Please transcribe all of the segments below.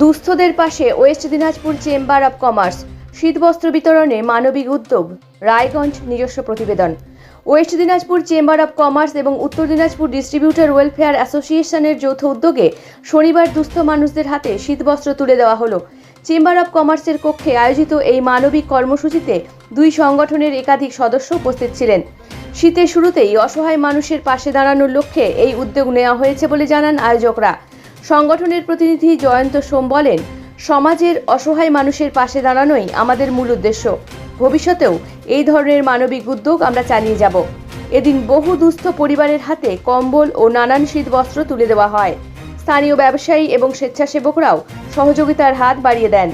দুস্থদের পাশে west Dinajpur chamber of commerce, শীতবস্ত্র বিতরণে মানবিক উদ্যোগ, রায়গঞ্জ নিজস্ব প্রতিবেদন। West Dinajpur chamber of commerce এবং উত্তর দিনাজপুর ডিস্ট্রিবিউটর ওয়েলফেয়ার অ্যাসোসিয়েশনের যৌথ উদ্যোগে শনিবার দুস্থ মানুষদের হাতে শীতবস্ত্র তুলে দেওয়া হলো। চেম্বার অব কমার্সের কক্ষে আয়োজিত এই মানবিক কর্মসূচিতে দুই সংগঠনের একাধিক সদস্য উপস্থিত ছিলেন। শীতের শুরুতেই অসহায় মানুষের পাশে দাঁড়ানোর লক্ষ্যে এই উদ্যোগ নেওয়া হয়েছে বলে জানান আয়োজকরা। সংগঠনের প্রতিনিধি জয়ন্ত সোম বলেন, সমাজের অসহায় মানুষের পাশে দাঁড়ানোই আমাদের মূল উদ্দেশ্য। ভবিষ্যতেও এই ধরনের মানবিক উদ্যোগ আমরা চালিয়ে যাব। এদিন বহু দুস্থ পরিবারের হাতে কম্বল ও নানান শীতবস্ত্র তুলে দেওয়া হয়। স্থানীয় ব্যবসায়ী এবং স্বেচ্ছাসেবকরাও সহযোগিতার হাত বাড়িয়ে দেন।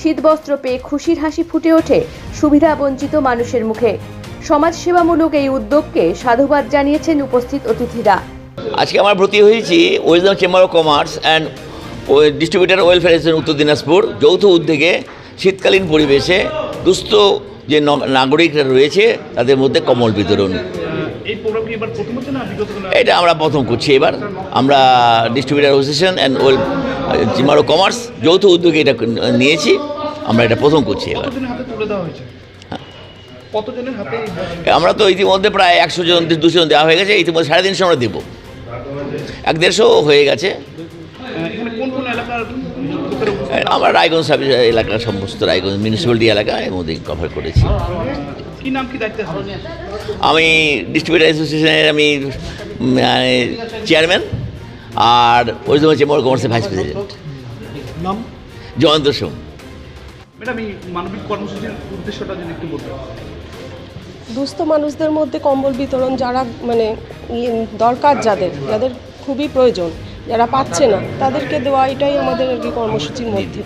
শীতবস্ত্র পেয়ে খুশির হাসি ফুটে ওঠে সুবিধা বঞ্চিত মানুষের মুখে। সমাজসেবামূলক এই উদ্যোগকে সাধুবাদ জানিয়েছেন উপস্থিত অতিথিরা। আজকে আমরা ভর্তি হয়েছি western chamber of commerce and distributor welfare association Uttar Dinajpur যৌথ উদ্যোগে শীতকালীন পরিবেশে দুস্থ যে নাগরিকরা রয়েছে তাদের মধ্যে কমল বিতরণ। এটা আমরা প্রথম করছি এবার। আমরা distributor association and well chamber of commerce যৌথ উদ্যোগে এটা নিয়েছি। আমরা এটা প্রথম করছি এবার। বস্ত্র? আমরা তো ইতিমধ্যে প্রায় একশো জন দুশো জন দেওয়া হয়ে গেছে। ইতিমধ্যে সাড়ে তিনশো আমরা দেবো। এক দেড়শো হয়ে গেছে। আমার রায়গঞ্জ সাব এলাকার সমস্ত রায়গঞ্জ মিউনিসিপ্যালিটি এলাকা এর মধ্যে কভার করেছি। কি নাম কি দায়িত্বে? আছে আমি ডিস্ট্রিবিউটার অ্যাসোসিয়েশনের আমি মানে চেয়ারম্যান আর ওয়েস্ট চেম্বার কমার্সের ভাইস প্রেসিডেন্ট নাম? জয়ন্ত সোম। ম্যাডাম এই মানবিক কর্মসূচির উদ্দেশ্যটা যদি একটু বলতেন। দুস্থ মানুষদের মধ্যে কম্বল বিতরণ যারা মানে ইয়ে দরকার যাদের যাদের খুবই প্রয়োজন। যারা পাচ্ছে না তাদেরকে দেওয়া এটাই আমাদের আর কি কর্মসূচির মধ্যে।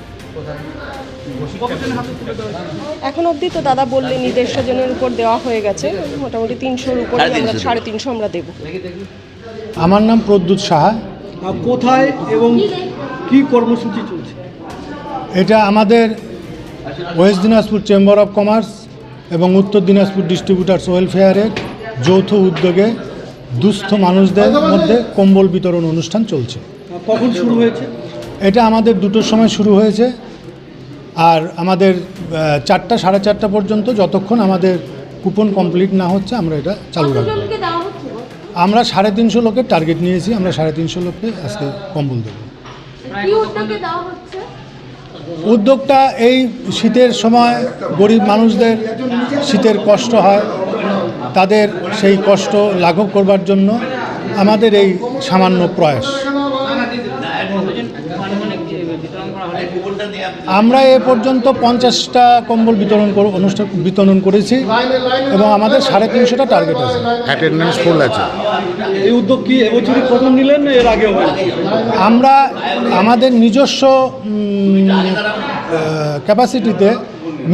এখন অবধি তো দাদা বললেন দেড়শো জনের উপর দেওয়া হয়ে গেছে। মোটামুটি তিনশোর উপরে সাড়ে তিনশো। আমরা সাড়ে তিনশো আমরা দেবো। আমার নাম প্রদ্যুৎ সাহা। কোথায় এবং কি কর্মসূচি চলছে? এটা আমাদের west Dinajpur chamber of commerce এবং উত্তর দিনাজপুর ডিস্ট্রিবিউটার্স ওয়েলফেয়ারের যৌথ উদ্যোগে দুস্থ মানুষদের মধ্যে কম্বল বিতরণ অনুষ্ঠান চলছে। কখন শুরু হয়েছে? এটা আমাদের দুটোর সময় শুরু হয়েছে। আর আমাদের চারটা সাড়ে চারটা পর্যন্ত যতক্ষণ আমাদের কুপন কমপ্লিট না হচ্ছে আমরা এটা চালু রাখব। আমরা সাড়ে তিনশো লোকের টার্গেট নিয়েছি আমরা সাড়ে তিনশো লোককে আজকে কম্বল দেবো। উদ্যোগটা এই শীতের সময় গরিব মানুষদের শীতের কষ্ট হয় তাদের সেই কষ্ট লাঘব করবার জন্য আমাদের এই সামান্য প্রয়াস। আমরা এ পর্যন্ত পঞ্চাশটা কম্বল বিতরণ করে অনুষ্ঠান বিতরণ করেছি এবং আমাদের সাড়ে তিনশোটা টার্গেট আছে। অ্যাটেন্ডেন্স ফুল আছে। এই উদ্যোগ কি এবছরই প্রথম নিলেন এর হয়েছে আমরা আমাদের নিজস্ব ক্যাপাসিটিতে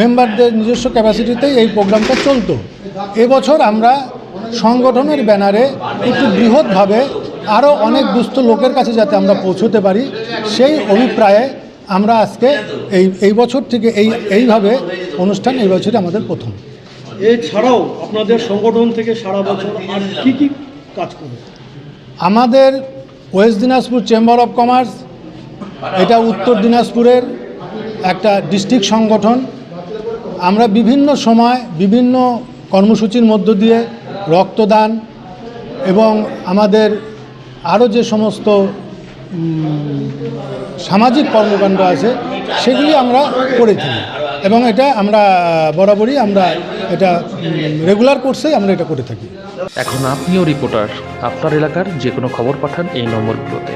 মেম্বারদের নিজস্ব ক্যাপাসিটিতে এই প্রোগ্রামটা চলতো। এবছর আমরা সংগঠনের ব্যানারে একটু বৃহৎভাবে আরও অনেক দুস্থ লোকের কাছে যাতে আমরা পৌঁছতে পারি সেই অভিপ্রায়ে আমরা আজকে এই এই বছর থেকে এই এইভাবে অনুষ্ঠান এই বছরই আমাদের প্রথম। এছাড়াও আপনাদের সংগঠন থেকে সারা বছর আর কি কি কাজ করবে আমাদের west Dinajpur chamber of commerce এটা উত্তর দিনাজপুরের একটা ডিস্ট্রিক্ট সংগঠন। আমরা বিভিন্ন সময় বিভিন্ন কর্মসূচির মধ্য দিয়ে রক্তদান এবং আমাদের আরও যে সমস্ত সামাজিক কর্মকাণ্ড আছে, সেগুলি আমরা করে থাকি। এবং এটা আমরা, বরাবরই আমরা এটা রেগুলার কোর্সেই আমরা এটা করে থাকি। এখন আপনিও রিপোর্টার আপনার এলাকার যে কোনো খবর পাঠান এই নম্বরগুলোতে।